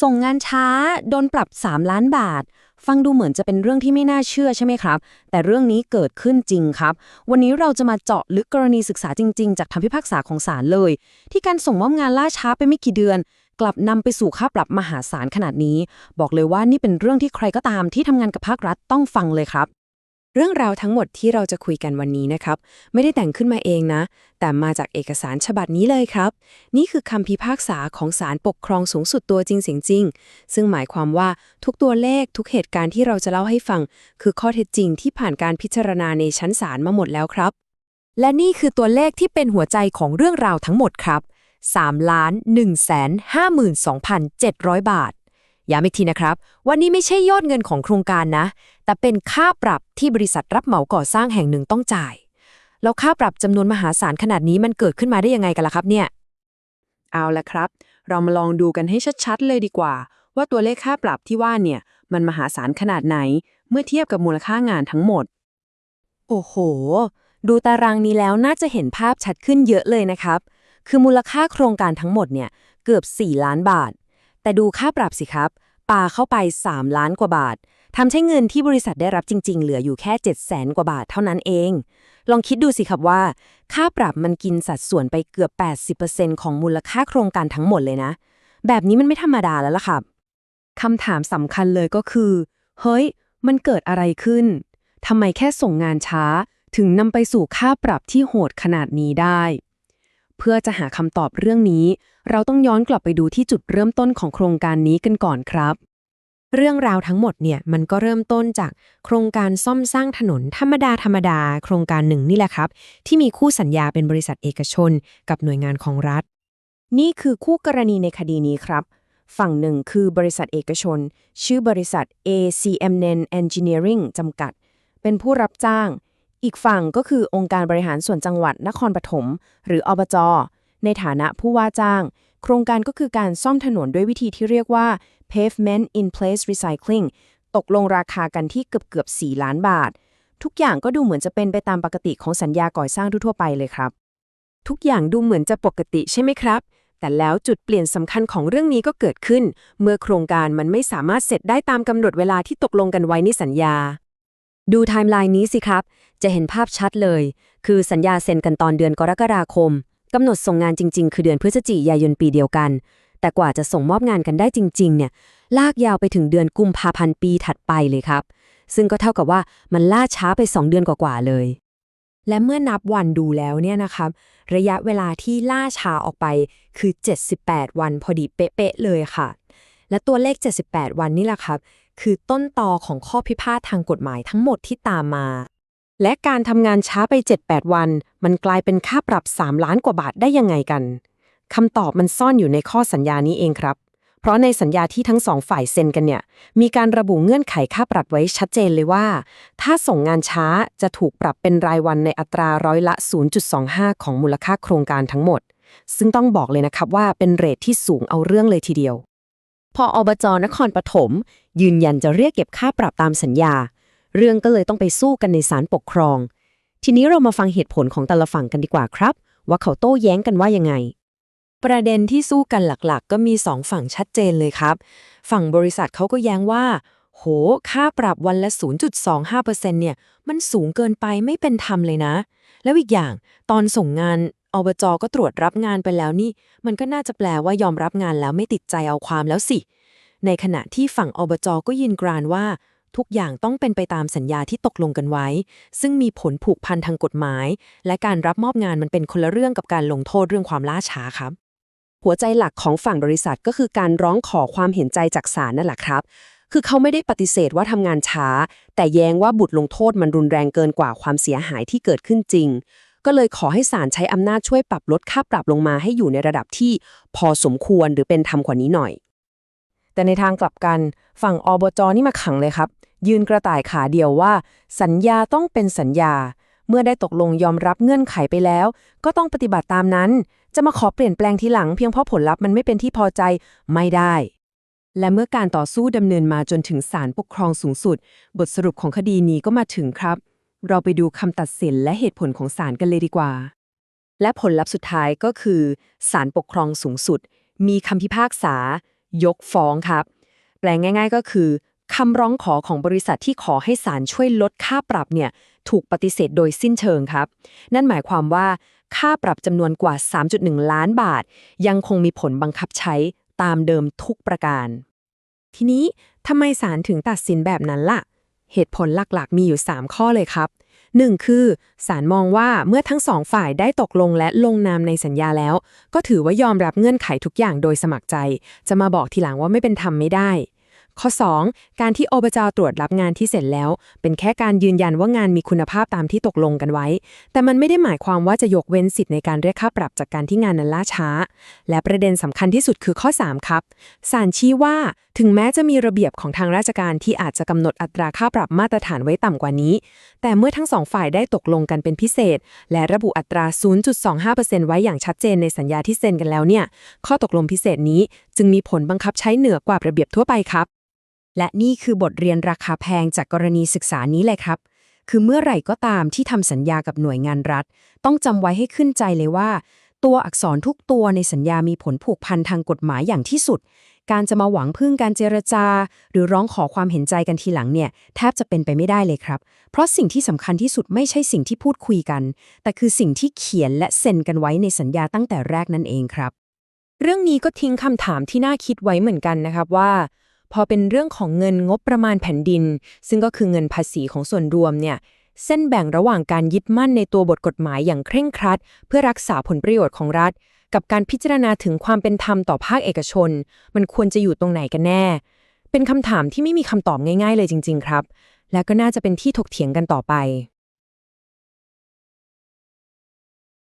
ส่งงานช้าโดนปรับ 3 ล้านบาท ฟังดูเหมือนจะเป็นเรื่องที่ไม่น่าเชื่อใช่ไหมครับ แต่เรื่องนี้เกิดขึ้นจริงครับ วันนี้เราจะมาเจาะลึกกรณีศึกษาจริง ๆ จากคำพิพากษาของศาลเลย ที่การส่งมอบงานล่าช้าไปไม่กี่เดือน กลับนำไปสู่ค่าปรับมหาศาลขนาดนี้ บอกเลยว่านี่เป็นเรื่องที่ใครก็ตามที่ทำงานกับภาครัฐต้องฟังเลยครับ เรื่องราวทั้งหมดที่เราจะคุยกันวันนี้นะครับ ไม่ได้แต่งขึ้นมาเองนะ แต่มาจากเอกสารฉบับนี้เลยครับ นี่คือคำพิพากษาของศาลปกครองสูงสุดตัวจริงเสียงจริง ซึ่งหมายความว่าทุกตัวเลขทุกเหตุการณ์ที่เราจะเล่าให้ฟัง คือข้อเท็จจริงที่ผ่านการพิจารณาในชั้นศาลมาหมดแล้วครับ และนี่คือตัวเลขที่เป็นหัวใจของเรื่องราวทั้งหมดครับ3ล้าน1 5 2 7 0 0 บาท ย้ำอีกทีนะครับวันนี้ไม่ใช่ยอดเงินของโครงการนะ แต่เป็นค่าปรับที่บริษัทรับเหมาก่อสร้างแห่งหนึ่งต้องจ่าย แล้วค่าปรับจำนวนมหาศาลขนาดนี้มันเกิดขึ้นมาได้ยังไงกันล่ะครับเนี่ย เอาละครับ เรามาลองดูกันให้ชัดๆเลยดีกว่า ว่าตัวเลขค่าปรับที่ว่าเนี่ย มันมหาศาลขนาดไหน เมื่อเทียบกับมูลค่างานทั้งหมด โอ้โห ดูตารางนี้แล้วน่าจะเห็นภาพชัดขึ้นเยอะเลยนะครับ คือมูลค่าโครงการทั้งหมดเนี่ยเกือบ 4 ล้านบาท แต่ดูค่าปรับสิครับปาเข้าไป 3 ล้านกว่าบาททำใช้เงินที่บริษัทได้รับจริง ๆ เหลืออยู่แค่ 7 0 0แสนกว่าบาทเท่านั้นเอง ลองคิดดูสิครับว่า ค่าปรับมันกินสัดส่วนไปเกือบ 80%ของมูลค่าโครงการทั้งหมดเลยนะ แบบนี้มันไม่ธรรมดาแล้วล่ะครับคำถามสำคัญเลยก็คือ เฮ้ย มันเกิดอะไรขึ้นทำไมแค่ส่งงานช้า ถึงนำไปสู่ค่าปรับที่โหดขนาดนี้ได้ เพื่อจะหาคำตอบเรื่องนี้ เราต้องย้อนกลับไปดูที่จุดเริ่มต้นของโครงการนี้กันก่อนครับ เรื่องราวทั้งหมดเนี่ยมันก็เริ่มต้นจากโครงการซ่อมสร้างถนนธรรมดาธรรมดา โครงการหนึ่งนี่แหละครับ ที่มีคู่สัญญาเป็นบริษัทเอกชน กับหน่วยงานของรัฐ นี่คือคู่กรณีในคดีนี้ครับฝั่งหนึ่งคือบริษัทเอกชน ชื่อบริษัท ACMN Engineering จำกัด เป็นผู้รับจ้าง อีกฝั่งก็คือองค์การบริหารส่วนจังหวัดนครปฐมหรืออบจ ในฐานะผู้ว่าจ้าง โครงการก็คือการซ่อมถนนด้วยวิธีที่เรียกว่า pavement in place recycling ตกลงราคากันที่เกือบเกือบ4ล้านบาท ทุกอย่างก็ดูเหมือนจะเป็นไปตามปกติของสัญญาก่อสร้างทั่วไปเลยครับ ทุกอย่างดูเหมือนจะปกติใช่ไหมครับ แต่แล้วจุดเปลี่ยนสำคัญของเรื่องนี้ก็เกิดขึ้น เมื่อโครงการมันไม่สามารถเสร็จได้ตามกำหนดเวลาที่ตกลงกันไว้ในสัญญา ดูไทม์ไลน์นี้สิครับ จะเห็นภาพชัดเลย คือสัญญาเซ็นกันตอนเดือนกรกฎาคมกำหนดส่งงานจริง ๆ คือเดือนพฤศจิกายนปีเดียวกัน แต่กว่าจะส่งมอบงานกันได้จริง ๆ เนี่ย ลากยาวไปถึงเดือนกุมภาพันธ์ปีถัดไปเลยครับ ซึ่งก็เท่ากับว่ามันล่าช้าไป 2 เดือนกว่าๆเลย และเมื่อนับวันดูแล้วเนี่ยนะครับ ระยะเวลาที่ล่าช้าออกไปคือ 78 วันพอดีเป๊ะๆเลยค่ะ และตัวเลข 78 วันนี่แหละครับ คือต้นตอของข้อพิพาททางกฎหมายทั้งหมดที่ตามมา และการทำงานช้าไป 7-8 วัน มันกลายเป็นค่าปรับ 3 ล้านกว่าบาทได้ยังไงกันคำตอบมันซ่อนอยู่ในข้อสัญญานี้เองครับ เพราะในสัญญาที่ทั้งสองฝ่ายเซ็นกันเนี่ย มีการระบุเงื่อนไขค่าปรับไว้ชัดเจนเลยว่า ถ้าส่งงานช้าจะถูกปรับเป็นรายวันในอัตราร้อยละ 0.25 ของมูลค่าโครงการทั้งหมด ซึ่งต้องบอกเลยนะครับว่าเป็นเรทที่สูงเอาเรื่องเลยทีเดียว พออบจนครปฐมยืนยันจะเรียกเก็บค่าปรับตามสัญญา เรื่องก็เลยต้องไปสู้กันในศาลปกครอง ทีนี้เรามาฟังเหตุผลของแต่ละฝั่งกันดีกว่าครับ ว่าเขาโต้แย้งกันว่ายังไง ประเด็นที่สู้กันหลักๆ ก็มีสองฝั่งชัดเจนเลยครับ ฝั่งบริษัทเขาก็แย้งว่า โห ค่าปรับวันละ 0.25%เนี่ย มันสูงเกินไปไม่เป็นธรรมเลยนะ แล้วอีกอย่างตอนส่งงาน อบจก็ตรวจรับงานไปแล้วนี่ มันก็น่าจะแปลว่ายอมรับงานแล้วไม่ติดใจเอาความแล้วสิ ในขณะที่ฝั่งอบจก็ยินกรานว่า ทุกอย่างต้องเป็นไปตามสัญญาที่ตกลงกันไว้ ซึ่งมีผลผูกพันทางกฎหมาย และการรับมอบงานมันเป็นคนละเรื่องกับการลงโทษเรื่องความล่าช้าครับ หัวใจหลักของฝั่งบริษัทก็คือการร้องขอความเห็นใจจากศาลนั่นแหละครับคือเขาไม่ได้ปฏิเสธว่าทำงานช้า แต่แย้งว่าบุตรลงโทษมันรุนแรงเกินกว่าความเสียหายที่เกิดขึ้นจริง ก็เลยขอให้ศาลใช้อำนาจช่วยปรับลดค่าปรับลงมาให้อยู่ในระดับที่พอสมควรหรือเป็นธรรมกว่านี้หน่อย แต่ในทางกลับกัน ฝั่งอบจนี่มาขังเลยครับ ยืนกระต่ายขาเดียวว่า สัญญาต้องเป็นสัญญา เมื่อได้ตกลงยอมรับเงื่อนไขไปแล้ว ก็ต้องปฏิบัติตามนั้น จะมาขอเปลี่ยนแปลงทีหลังเพียงเพราะผลลัพธ์มันไม่เป็นที่พอใจไม่ได้และเมื่อการต่อสู้ดำเนินมาจนถึงศาลปกครองสูงสุด บทสรุปของคดีนี้ก็มาถึงครับ เราไปดูคำตัดสินและเหตุผลของศาลกันเลยดีกว่า และผลลัพธ์สุดท้ายก็คือศาลปกครองสูงสุด มีคำพิพากษา ยกฟ้องครับ แปลง่าย ๆ ก็คือคำร้องขอของบริษัทที่ขอให้ศาลช่วยลดค่าปรับเนี่ยถูกปฏิเสธโดยสิ้นเชิงครับ นั่นหมายความว่าค่าปรับจำนวนกว่า 3.1 ล้านบาท ยังคงมีผลบังคับใช้ตามเดิมทุกประการ ทีนี้ทำไมศาลถึงตัดสินแบบนั้นล่ะ เหตุผลหลักๆ มีอยู่ 3 ข้อเลยครับ 1. คือศาลมองว่าเมื่อทั้งสองฝ่ายได้ตกลงและลงนามในสัญญาแล้ว ก็ถือว่ายอมรับเงื่อนไขทุกอย่างโดยสมัครใจ จะมาบอกทีหลังว่าไม่เป็นธรรมไม่ได้ ข้อ 2. การที่อบจตรวจรับงานที่เสร็จแล้ว เป็นแค่การยืนยันว่างานมีคุณภาพตามที่ตกลงกันไว้ แต่มันไม่ได้หมายความว่าจะยกเว้นสิทธิ์ในการเรียกค่าปรับจากการที่งานนั้นล่าช้า และประเด็นสำคัญที่สุดคือข้อ 3 ครับศาลชี้ว่าถึงแม้จะมีระเบียบของทางราชการที่อาจจะกำหนดอัตราค่าปรับมาตรฐานไว้ต่ำกว่านี้ แต่เมื่อทั้งสองฝ่ายได้ตกลงกันเป็นพิเศษ และระบุอัตรา 0.25%ไว้อย่างชัดเจนในสัญญาที่เซ็นกันแล้วเนี่ย ข้อตกลงพิเศษนี้จึงมีผลบังคับใช้เหนือกว่าระเบียบทั่วไปครับ และนี่คือบทเรียนราคาแพงจากกรณีศึกษานี้เลยครับ คือเมื่อไหร่ก็ตามที่ทำสัญญากับหน่วยงานรัฐ ต้องจำไว้ให้ขึ้นใจเลยว่า ตัวอักษรทุกตัวในสัญญามีผลผูกพันทางกฎหมายอย่างที่สุด การจะมาหวังพึ่งการเจรจา หรือร้องขอความเห็นใจกันทีหลังเนี่ย แทบจะเป็นไปไม่ได้เลยครับ เพราะสิ่งที่สำคัญที่สุดไม่ใช่สิ่งที่พูดคุยกัน แต่คือสิ่งที่เขียนและเซ็นกันไว้ในสัญญาตั้งแต่แรกนั่นเองครับ เรื่องนี้ก็ทิ้งคำถามที่น่าคิดไว้เหมือนกันนะครับว่า พอเป็นเรื่องของเงินงบประมาณแผ่นดิน ซึ่งก็คือเงินภาษีของส่วนรวมเนี่ยเส้นแบ่งระหว่างการยึดมั่นในตัวบทกฎหมายอย่างเคร่งครัด เพื่อรักษาผลประโยชน์ของรัฐ กับการพิจารณาถึงความเป็นธรรมต่อภาคเอกชน มันควรจะอยู่ตรงไหนกันแน่ เป็นคำถามที่ไม่มีคำตอบง่าย ๆ เลยจริง ๆ ครับ และก็น่าจะเป็นที่ถกเถียงกันต่อไป